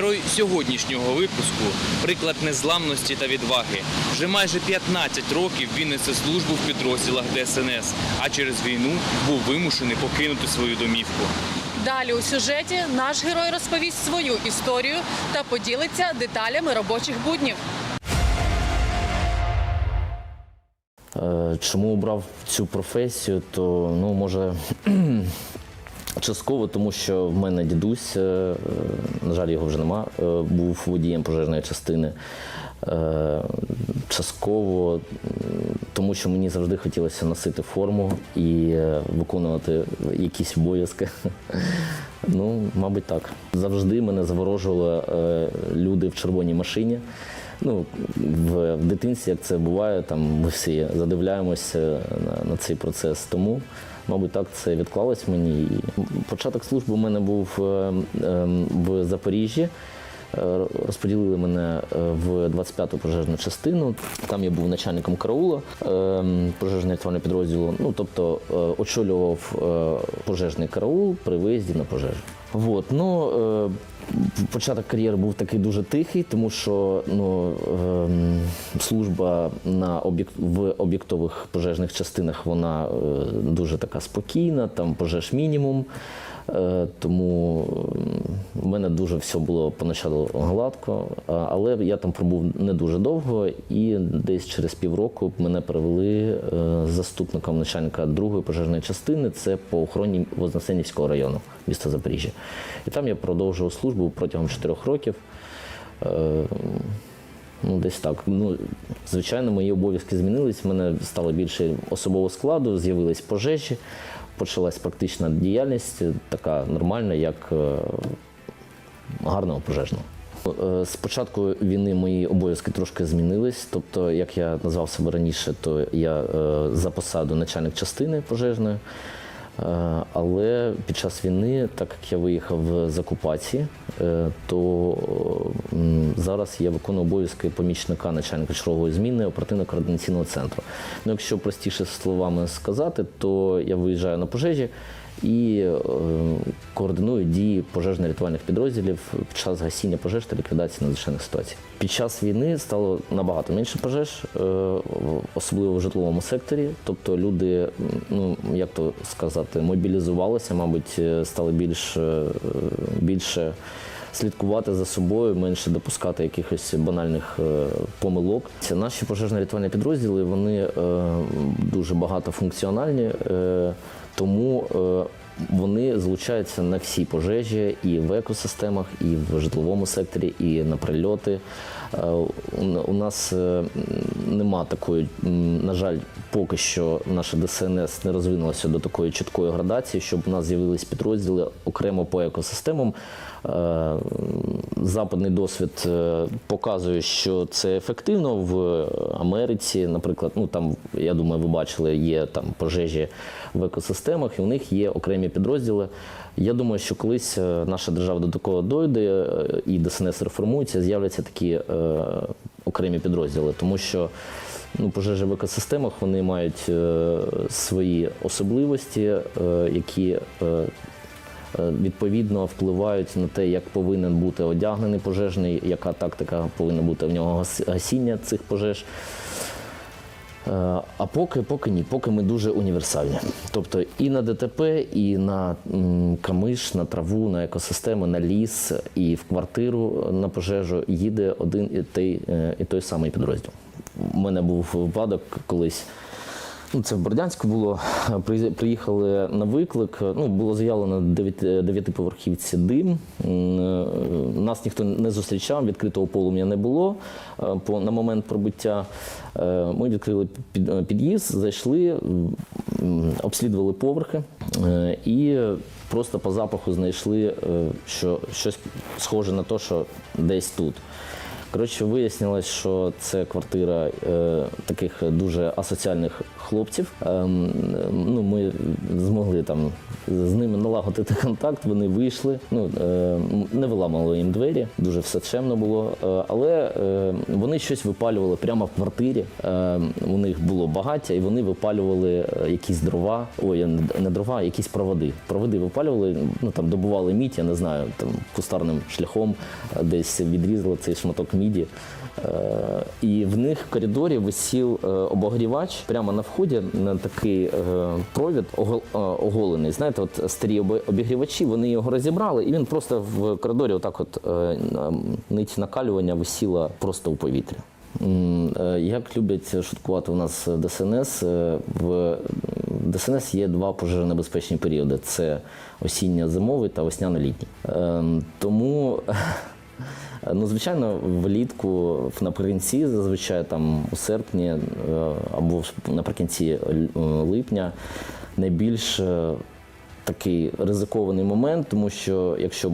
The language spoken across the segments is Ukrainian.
Герой сьогоднішнього випуску приклад незламності та відваги. Вже майже 15 років він несе службу в підрозділах ДСНС, а через війну був вимушений покинути свою домівку. Далі у сюжеті наш герой розповість свою історію та поділиться деталями робочих буднів. Е, Чому обрав цю професію, то ну може частково, тому що в мене дідусь, е, на жаль, його вже нема, е, був водієм пожежної частини. Е, Частково, тому що мені завжди хотілося носити форму і е, виконувати якісь обов'язки. Ну, мабуть, так. Завжди мене заворожували е, люди в червоній машині. Ну, в, дитинстві, як це буває, там ми всі задивляємося на цей процес. Тому, мабуть, так це відклалось мені. Початок служби у мене був е, е, в Запоріжжі. Е, Розподілили мене е, в 25-ту пожежну частину. Там я був начальником караула е, пожежного рятувального підрозділу. Ну тобто очолював пожежний караул при виїзді на пожежу. Вот, ну, е, початок кар'єри був такий дуже тихий, тому що ну, ем, служба на об'єкт в об'єктових пожежних частинах вона е, дуже така спокійна, там пожеж мінімум. Е, Тому в мене дуже все було поначалу гладко, але я там пробув не дуже довго, і десь через півроку мене перевели е, заступником начальника другої пожежної частини. Це по охороні Вознесенівського району міста Запоріжжя. І там я продовжував службу протягом чотирьох років. Ну, десь так. Ну, звичайно, мої обов'язки змінились. В мене стало більше особового складу, з'явились пожежі, почалась практична діяльність, така нормальна, як е, гарного пожежного. Е, З початку війни мої обов'язки трошки змінились. Тобто, як я назвав себе раніше, то я е, за посаду начальник частини пожежної. Е, Але під час війни, так як я виїхав з окупації, е, то зараз я виконую обов'язки помічника начальника чергової зміни оперативно-координаційного центру. Ну, якщо простіше словами сказати, то я виїжджаю на пожежі і е, координую дії пожежно-рятувальних підрозділів під час гасіння пожеж та ліквідації надзвичайних ситуацій. Під час війни стало набагато менше пожеж, е, особливо в житловому секторі. Тобто люди, ну як то сказати, мобілізувалися, мабуть, е, стали більш, більше слідкувати за собою, менше допускати якихось банальних помилок. Ці наші пожежно-рятувальні підрозділи вони дуже багатофункціональні, е, тому е, вони злучаються на всі пожежі і в екосистемах, і в житловому секторі, і на прильоти. Е, у- нас е, нема такої, на жаль, поки що наша ДСНС не розвинулася до такої чіткої градації, щоб у нас з'явились підрозділи окремо по екосистемам. Е, Западний досвід е, показує, що це ефективно в Америці. Наприклад, ну там я думаю, ви бачили, є там пожежі в екосистемах, і у них є окремі підрозділи. Я думаю, що колись е, наша держава до такого дойде і ДСНС реформується, з'являться такі е, окремі підрозділи, тому що ну, пожежі в екосистемах вони мають е, свої особливості, е, які е, відповідно впливають на те, як повинен бути одягнений пожежний, яка тактика повинна бути в нього гасіння цих пожеж. Е, А поки, поки ні, поки ми дуже універсальні. Тобто і на ДТП, і на камиш, на траву, на екосистеми, на ліс, і в квартиру на пожежу їде один і той, е, і той самий підрозділ. У мене був випадок колись. Ну, це в Бердянську було. Приїхали на виклик. Ну, було заявлено на дев'яти- дев'ятиповерхівці дим. Е, Нас ніхто не зустрічав, відкритого полум'я не було е, по, на момент прибуття. Е, Ми відкрили під- під'їзд, зайшли, обслідували поверхи і просто по запаху знайшли, що щось схоже на те, що десь тут. Коротше, вияснилось, що це квартира е, таких дуже асоціальних хлопців. Ем, ну, ми змогли там з ними налагодити контакт. Вони вийшли. Ну е, не виламали їм двері, дуже все чемно було. Е, але е, вони щось випалювали прямо в квартирі. Е, у них було багаття, і вони випалювали е, якісь дрова. Ой, не дрова, а якісь проводи. Проводи випалювали, ну там добували мідь, я не знаю, там кустарним шляхом е, десь відрізали цей шматок міді. Е, І в них в коридорі висів е, обогрівач прямо на вході на такий е, провід оголений. Знаєте, от старі обігрівачі, вони його розібрали, і він просто в коридорі, отак, от нить накалювання висіла просто у повітрі. Е, Як люблять шуткувати у нас ДСНС, в ДСНС є два пожежонебезпечні періоди: це осінньо-зимовий та весняно-літній. Ем, Тому Ну, звичайно, влітку наприкінці, зазвичай там у серпні е, або наприкінці е, липня найбільш е, такий ризикований момент, тому що якщо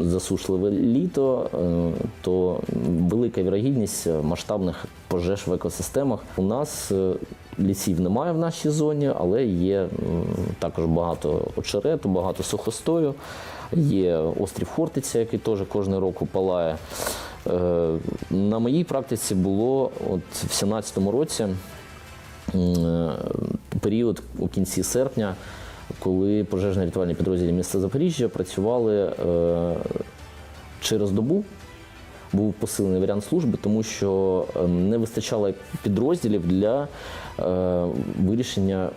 засушливе літо, е, то велика вірогідність масштабних пожеж в екосистемах. У нас е, лісів немає в нашій зоні, але є також багато очерету, багато сухостою. Є острів Хортиця, який теж кожного року палає. Е, На моїй практиці було от в 17-му році період у кінці серпня, коли пожежно-рятувальні підрозділи міста Запоріжжя працювали е, через добу. Був посилений варіант служби, тому що е, не вистачало підрозділів для е, вирішення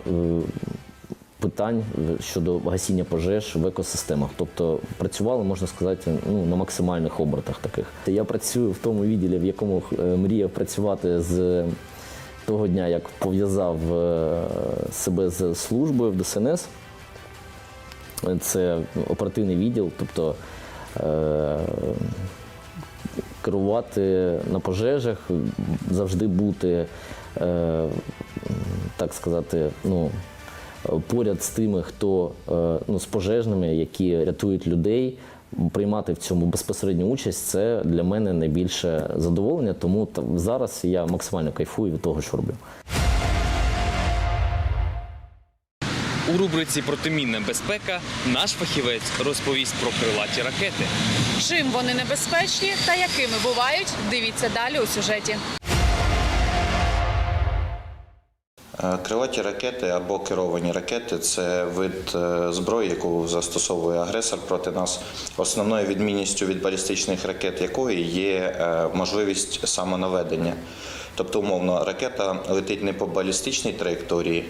питань щодо гасіння пожеж в екосистемах. Тобто працювали, можна сказати, ну, на максимальних обертах таких. Я працюю в тому відділі, в якому мріяв працювати з того дня, як пов'язав себе з службою в ДСНС. Це оперативний відділ, тобто е, керувати на пожежах, завжди бути, е, так сказати, ну, поряд з тими, хто е, ну, з пожежними, які рятують людей. Приймати в цьому безпосередню участь це для мене найбільше задоволення, тому зараз я максимально кайфую від того, що роблю. У рубриці Протимінна безпека наш фахівець розповість про крилаті ракети. Чим вони небезпечні та якими бувають, дивіться далі у сюжеті. Е, Крилаті ракети або керовані ракети це вид е, зброї, яку застосовує агресор проти нас. Основною відмінністю від балістичних ракет якої є е, можливість самонаведення. Тобто, умовно, ракета летить не по балістичній траєкторії,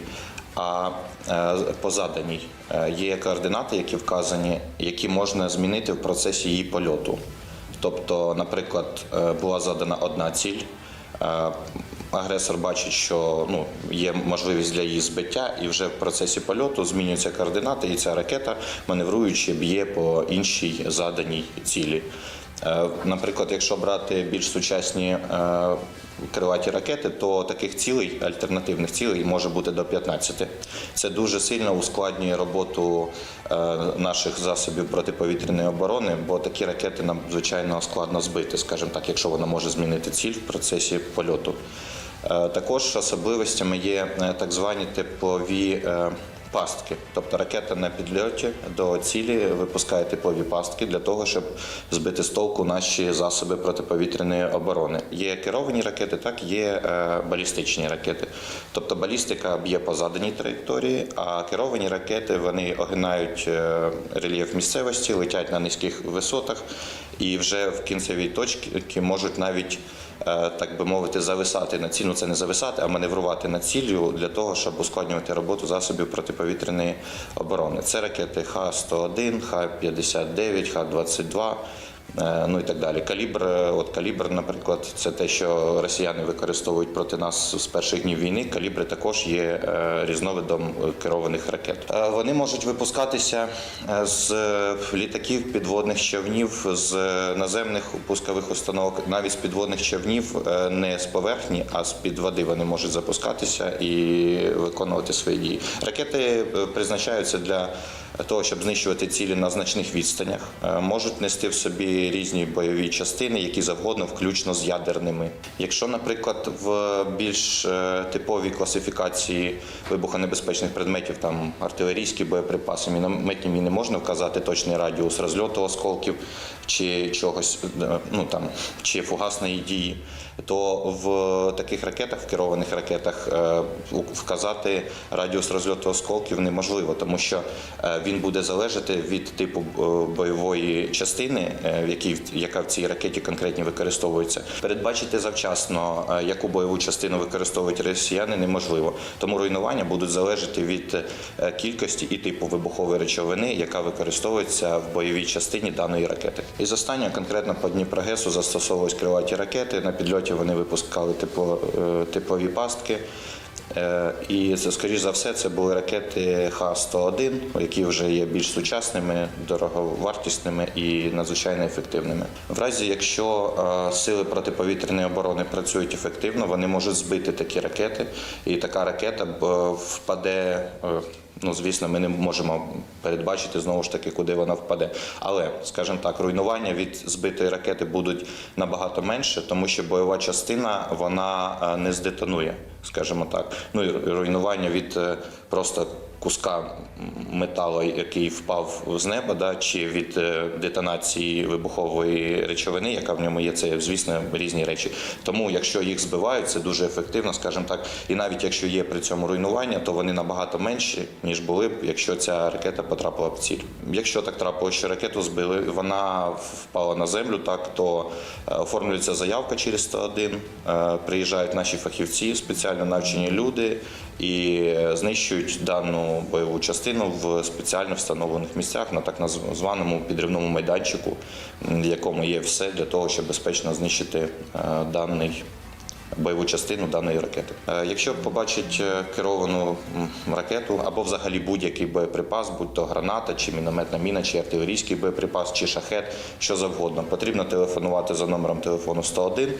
а е, по заданій. Е, Є координати, які вказані, які можна змінити в процесі її польоту. Тобто, наприклад, е, була задана одна ціль. Агресор бачить, що ну, є можливість для її збиття, і вже в процесі польоту змінюються координати, і ця ракета, маневруючи, б'є по іншій заданій цілі. Е, Наприклад, якщо брати більш сучасні е, крилаті ракети, то таких цілей, альтернативних цілей, може бути до 15. Це дуже сильно ускладнює роботу е, наших засобів протиповітряної оборони, бо такі ракети нам звичайно складно збити, скажімо так, якщо вона може змінити ціль в процесі польоту. Також особливостями є так звані теплові пастки. Тобто ракета на підльоті до цілі випускає теплові пастки для того, щоб збити з толку наші засоби протиповітряної оборони. Є керовані ракети, так є е, балістичні ракети. Тобто балістика б'є по заданій траєкторії, а керовані ракети вони огинають е, рельєф місцевості, летять на низьких висотах і вже в кінцевій точці можуть навіть так би мовити, зависати на ціль, ну це не зависати, а маневрувати на ціллю для того, щоб ускладнювати роботу засобів протиповітряної оборони. Це ракети Х-101, Х-59, Х-22. Е, Ну і так далі. Калібр, е, от калібр, наприклад, це те, що росіяни використовують проти нас з перших днів війни. Калібри також є е, різновидом керованих ракет. Вони можуть випускатися з літаків, підводних човнів, з наземних пускових установок, навіть з підводних човнів, не з поверхні, а з під води вони можуть запускатися і виконувати свої дії. Ракети призначаються для того, щоб знищувати цілі на значних відстанях, е, можуть нести в собі різні бойові частини, які завгодно, включно з ядерними. Якщо, наприклад, в більш е, типовій класифікації вибухонебезпечних предметів, там артилерійські боєприпаси, мінометні міни, можна вказати точний радіус розльоту осколків чи чогось, е, ну там чи фугасної дії, то в таких ракетах, в керованих ракетах, е, вказати радіус розльоту осколків неможливо, тому що е, він буде залежати від типу е, бойової частини, яка в цій ракеті конкретні використовується. Передбачити завчасно, яку бойову частину використовують росіяни, неможливо. Тому руйнування будуть залежати від кількості і типу вибухової речовини, яка використовується в бойовій частині даної ракети. І з останнього конкретно по Дніпрогесу застосовувались крилаті ракети. На підльоті вони випускали теплові е, пастки. Е, І скоріш за все, це були ракети Х-101, які вже є більш сучасними, дороговартісними і надзвичайно ефективними. В разі, якщо е, сили протиповітряної оборони працюють ефективно, вони можуть збити такі ракети, і така ракета впаде. е, Ну, звісно, ми не можемо передбачити знову ж таки, куди вона впаде. Але, скажімо так, руйнування від збитої ракети будуть набагато менше, тому що бойова частина вона не здетонує, скажімо так. Ну і руйнування від е, просто куска металу, який впав з неба, да, чи від е, детонації вибухової речовини, яка в ньому є, це звісно різні речі. Тому, якщо їх збивають, це дуже ефективно, скажімо так. І навіть якщо є при цьому руйнування, то вони набагато менші, ніж були б, якщо ця ракета потрапила в ціль. Якщо так трапилося, що ракету збили, вона впала на землю, так то е, оформлюється заявка через 101, е, приїжджають наші фахівці, спеціально навчені люди і знищують дану бойову частину в спеціально встановлених місцях на так званому підривному майданчику, в якому є все для того, щоб безпечно знищити е, даний. Бойову частину даної ракети. Е, Якщо побачить е, керовану ракету або взагалі будь-який боєприпас, будь то граната, чи мінометна міна, чи артилерійський боєприпас, чи шахет, що завгодно, потрібно телефонувати за номером телефону 101.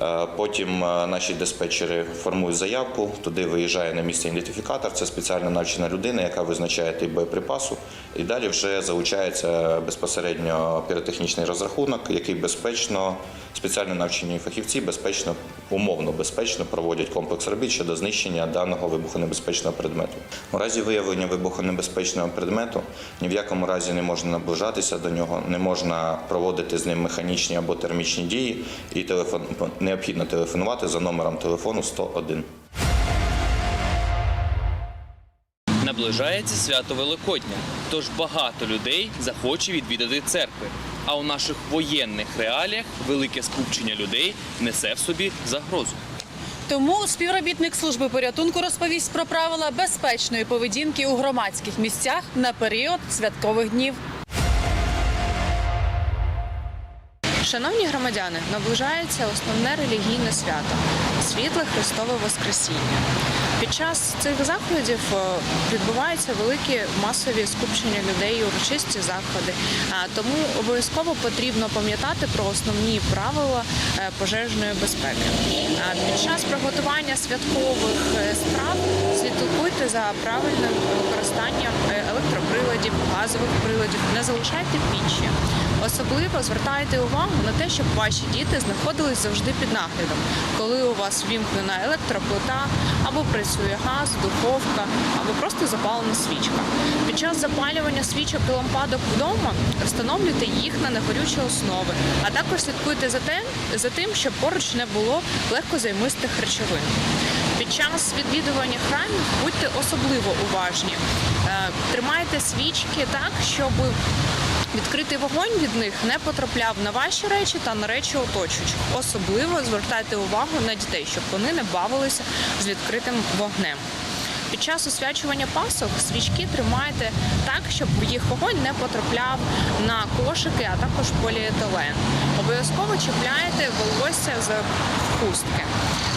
Е, Потім е, наші диспетчери формують заявку. Туди виїжджає на місце ідентифікатор. Це спеціально навчена людина, яка визначає тип боєприпасу. І далі вже залучається безпосередньо піротехнічний розрахунок, який безпечно, спеціально навчені фахівці безпечно, умовно безпечно проводять комплекс робіт щодо знищення даного вибухонебезпечного предмету. У разі виявлення вибухонебезпечного предмету ні в якому разі не можна наближатися до нього, не можна проводити з ним механічні або термічні дії, і телефон необхідно телефонувати за номером телефону 101. Наближається свято Великодня, тож багато людей захоче відвідати церкви. А у наших воєнних реаліях велике скупчення людей несе в собі загрозу. Тому співробітник служби порятунку розповість про правила безпечної поведінки у громадських місцях на період святкових днів. Шановні громадяни, наближається основне релігійне свято світле Христове Воскресіння. Під час цих заходів е, відбуваються великі масові скупчення людей, і урочисті заходи. Тому обов'язково потрібно пам'ятати про основні правила е, пожежної безпеки. Під час приготування святкових е, страв слідкуйте за правильним використанням е, електроприладів, газових приладів, не залишайте пічі. Особливо звертайте увагу на те, щоб ваші діти знаходились завжди під наглядом, коли у вас вімкнена електроплита, або працює газ, духовка, або просто запалена свічка. Під час запалювання свічок і лампадок вдома встановлюйте їх на негорючі основи, а також слідкуйте за тим, за тим, щоб поруч не було легкозаймистих речовин. Під час відвідування храмів будьте особливо уважні. Е, Тримайте свічки так, щоб Відкритий вогонь від них не потрапляв на ваші речі та на речі оточуючих. Особливо звертайте увагу на дітей, щоб вони не бавилися з відкритим вогнем. Під час освячування пасок свічки тримайте так, щоб їх вогонь не потрапляв на кошики, а також поліетилен. Обов'язково чіпляйте волосся з хустки.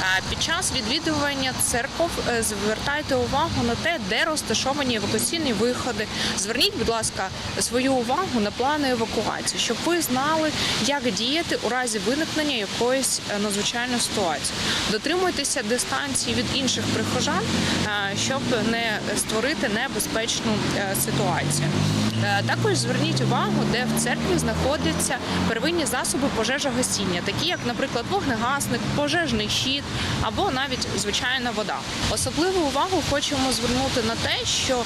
А Під час відвідування церков е, звертайте увагу на те, де розташовані евакуаційні виходи. Зверніть, будь ласка, свою увагу на плани евакуації, щоб ви знали, як діяти у разі виникнення якоїсь е, надзвичайної ситуації. Дотримуйтеся дистанції від інших прихожан, е, щоб не створити небезпечну ситуацію. Е, Також зверніть увагу, де в церкві знаходяться первинні засоби пожежогасіння, такі як, наприклад, вогнегасник, пожежний щит або навіть звичайна вода. Особливу увагу хочемо звернути на те, що е,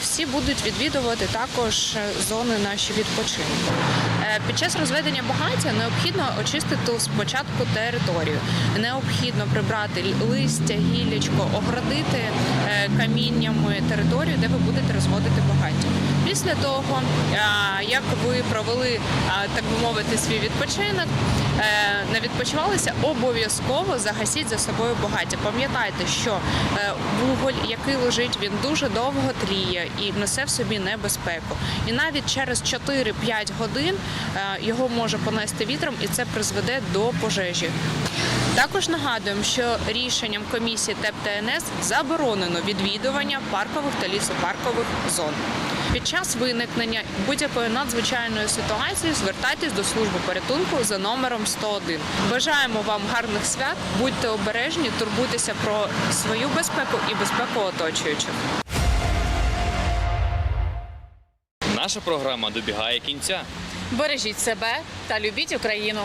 всі будуть відвідувати також е, зони наші відпочинку. Під час розведення багаття необхідно очистити спочатку територію. Необхідно прибрати листя, гіллячко, огородити е, каміннями територію, де ви будете розводити багаття. Після того, е, як ви провели, е, так би мовити, свій відпочинок, е, не відпочивалися, обов'язково загасіть за собою багаття. Пам'ятайте, що вуголь, який лежить, він дуже довго тліє і несе в собі небезпеку. І навіть через 4-5 годин його може понести вітром, і це призведе до пожежі. Також нагадуємо, що рішенням комісії ТЕП ТНС заборонено відвідування паркових та лісопаркових зон. Під час виникнення будь-якої надзвичайної ситуації звертайтесь до служби порятунку за номером 101. Бажаємо вам гарних свят, будьте обережні, турбуйтеся про свою безпеку і безпеку оточуючих. Наша програма добігає кінця. Бережіть себе та любіть Україну.